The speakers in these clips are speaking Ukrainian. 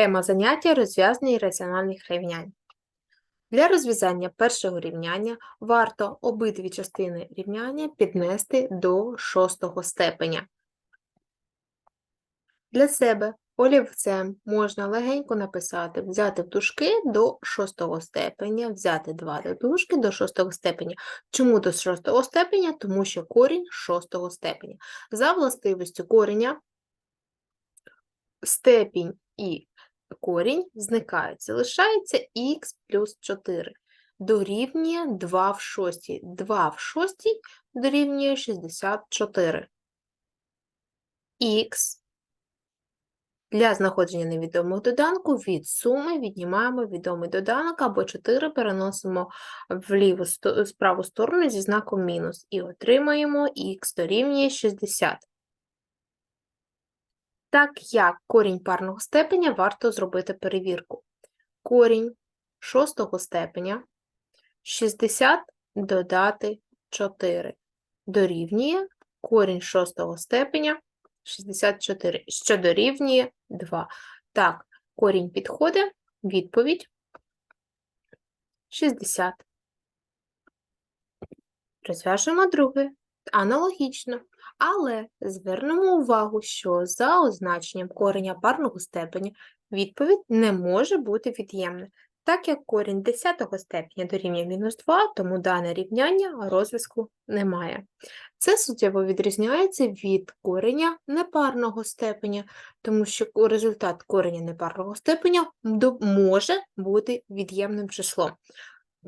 Тема заняття розв'язання раціональних рівнянь. Для розв'язання першого рівняння варто обидві частини рівняння піднести до шостого степеня. Для себе олівцем можна легенько написати, взяти в дужки до шостого степеня, взяти два дужки до шостого степеня. Чому до шостого степеня? Тому що корінь шостого степеня. За властивістю кореня степінь і корінь зникають. Залишається х плюс 4. Дорівнює 2 в шостій. 2 в шостій дорівнює 64. Х для знаходження невідомого доданку від суми віднімаємо відомий доданок або 4 переносимо в ліву праву сторону зі знаком мінус і отримаємо х дорівнює 60. Так як корінь парного степеня, варто зробити перевірку. Корінь шостого степеня 60 додати 4 дорівнює корінь шостого степеня 64, що дорівнює 2. Так, корінь підходить, відповідь 60. Розв'яжемо друге. Аналогічно. Але звернемо увагу, що за означенням кореня парного степеня відповідь не може бути від'ємна. Так як корінь 10 степеня дорівнює мінус 2, тому дане рівняння розв'язку немає. Це суттєво відрізняється від кореня непарного степеня, тому що результат кореня непарного степеня може бути від'ємним числом.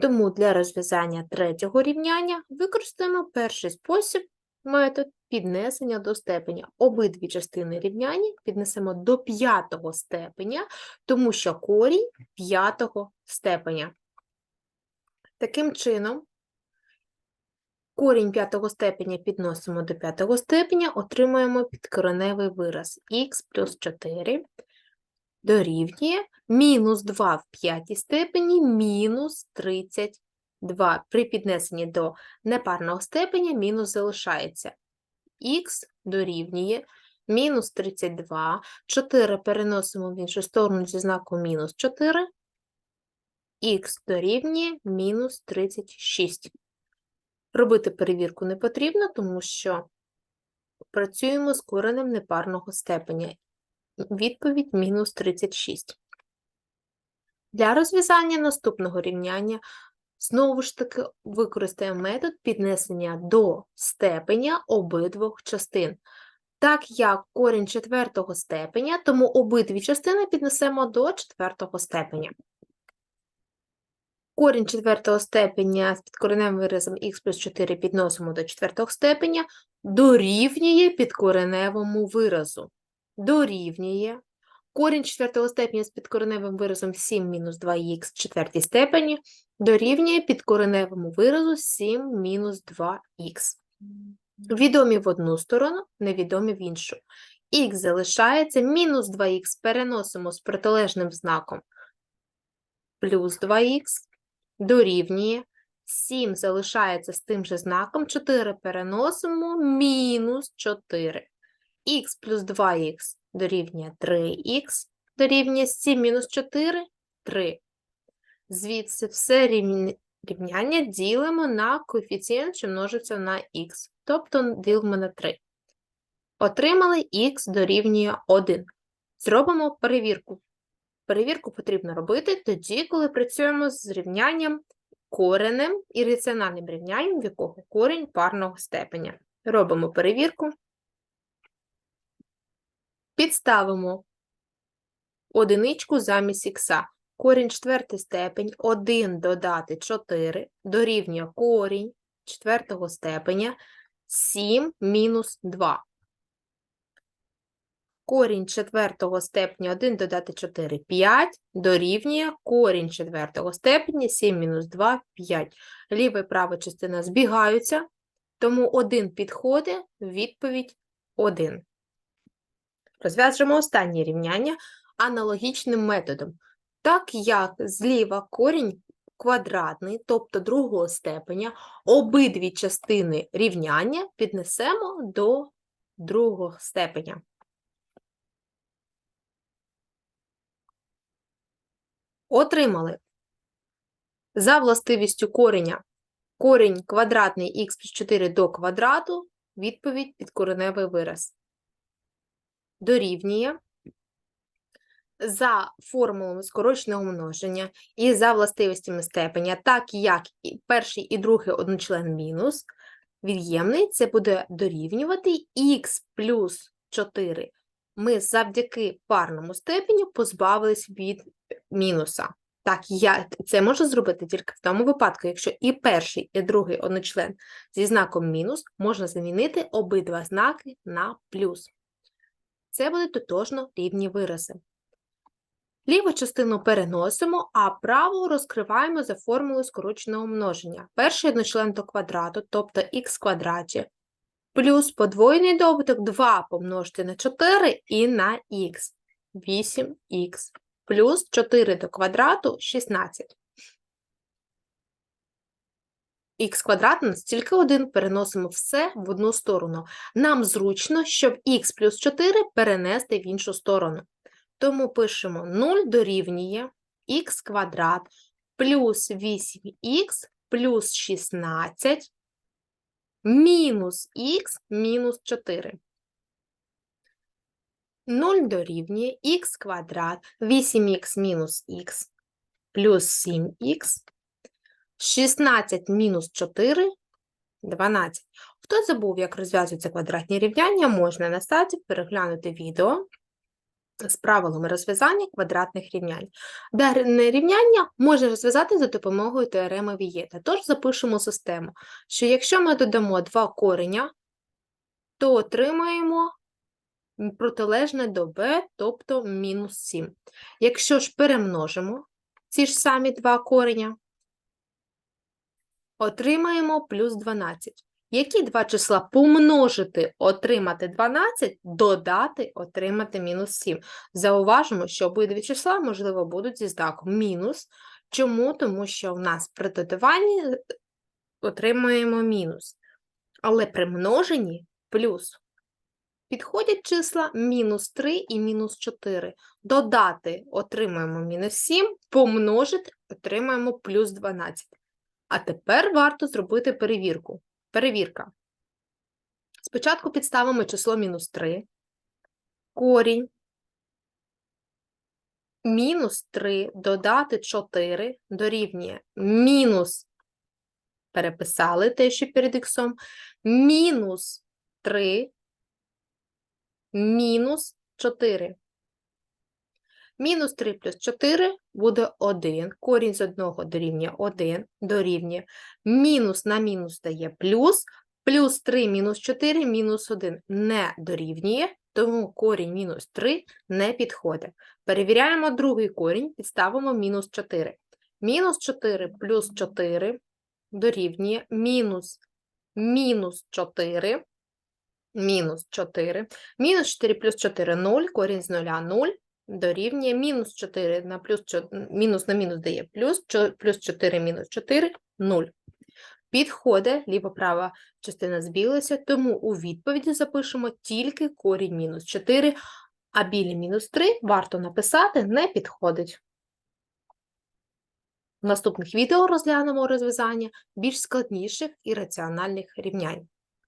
Тому для розв'язання третього рівняння використаємо перший спосіб метод піднесення до степеня. Обидві частини рівняння піднесемо до п'ятого степеня, тому що корінь п'ятого степеня. Таким чином, корінь п'ятого степеня підносимо до п'ятого степеня, отримаємо підкореневий вираз х плюс 4 дорівнює мінус 2 в п'ятій степені мінус 32. При піднесенні до непарного степеня мінус залишається. Х дорівнює мінус 32, 4 переносимо в іншу сторону зі знаком мінус 4, х дорівнює мінус 36. Робити перевірку не потрібно, тому що працюємо з коренем непарного степеня. Відповідь мінус 36. Для розв'язання наступного рівняння знову ж таки використаємо метод піднесення до степеня обидвох частин. Так як корінь четвертого степеня, тому обидві частини піднесемо до четвертого степеня. Корінь четвертого степеня з підкореневим виразом х плюс 4 підносимо до четвертого степеня, дорівнює підкореневому виразу. Дорівнює. Корінь четвертого степеня з підкореневим виразом 7 мінус 2х в четвертій степені дорівнює підкореневому виразу 7 мінус 2х. Відомі в одну сторону, невідомі в іншу. Х залишається, мінус 2х переносимо з протилежним знаком плюс 2х дорівнює 7 залишається з тим же знаком, 4 переносимо мінус 4. х плюс 2х дорівнює 3х, дорівнює 7 мінус 4 – 3. Звідси все рівняння ділимо на коефіцієнт, що множиться на х, тобто ділимо на 3. Отримали х дорівнює 1. Зробимо перевірку. Перевірку потрібно робити тоді, коли працюємо з рівнянням коренем і раціональним рівнянням, в якого корінь парного степеня. Робимо перевірку. Підставимо одиничку замість х. Корінь четвертий степень 1 додати 4 дорівнює корінь четвертого степеня 7 мінус 2. Корінь четвертого степеня 1 додати 4 – 5, дорівнює корінь четвертого степеня 7 мінус 2 – 5. Ліва і права частина збігаються, тому 1 підходить, відповідь 1. Розв'яжемо останнє рівняння аналогічним методом. Так як зліва корінь квадратний, тобто другого степеня, обидві частини рівняння піднесемо до другого степеня. Отримали за властивістю кореня корінь квадратний х плюс 4 до квадрату, відповідь підкореневий вираз. Дорівнює за формулами скороченого множення і за властивостями степеня, так як і перший і другий одночлен мінус, від'ємний це буде дорівнювати х плюс 4. Ми завдяки парному степеню позбавились від мінуса. Так, я це можу зробити тільки в тому випадку, якщо і перший, і другий одночлен зі знаком мінус можна замінити обидва знаки на плюс. Це будуть тотожно рівні вирази. Ліву частину переносимо, а праву розкриваємо за формулою скороченого множення. Перший одночлен до квадрату, тобто х квадраті, плюс подвоєний добуток 2 помножити на 4 і на х, 8х, плюс 4 до квадрату 16. Х квадрат у нас тільки один, переносимо все в одну сторону. Нам зручно, щоб х плюс 4 перенести в іншу сторону. Тому пишемо 0 дорівнює х квадрат плюс 8х плюс 16 мінус х мінус 4. 0 дорівнює х квадрат 8х мінус х плюс 7х 16 мінус 4 12. Хто забув, як розв'язуються квадратні рівняння, можна на сайті переглянути відео з правилами розв'язання квадратних рівнянь. Дане рівняння можна розв'язати за допомогою теореми Вієта. Тож запишемо систему, що якщо ми додамо два кореня, то отримаємо протилежне до b, тобто мінус 7. Якщо ж перемножимо ці ж самі два кореня, отримаємо плюс 12. Які два числа помножити, отримати 12, додати, отримати мінус 7. Зауважимо, що обидві числа, можливо, будуть зі знаком мінус. Чому? Тому що в нас при додаванні отримуємо мінус. Але при множенні плюс. Підходять числа мінус 3 і мінус 4. Додати отримаємо мінус 7, помножити отримаємо плюс 12. А тепер варто зробити перевірку. Перевірка. Спочатку підставимо число мінус 3, корінь, мінус 3 додати 4 дорівнює мінус, переписали те, що перед іксом, мінус 3, мінус 4. Мінус 3 плюс 4 буде 1. Корінь з 1 дорівнює 1, дорівнює. Мінус на мінус дає плюс. Плюс 3 мінус 4 мінус 1 не дорівнює, тому корінь мінус 3 не підходить. Перевіряємо другий корінь, підставимо мінус 4. Мінус 4 плюс 4 дорівнює мінус мінус 4, мінус 4, мінус 4 плюс 4 – 0, корінь з 0 – 0, дорівнює мінус 4 на плюс 4, мінус на мінус дає плюс, плюс 4 мінус 4 – 0. Підходить, ліво-права частина збілася, тому у відповіді запишемо тільки корінь мінус 4, а білі мінус 3 варто написати не підходить. В наступних відео розглянемо розв'язання більш складніших і раціональних рівнянь.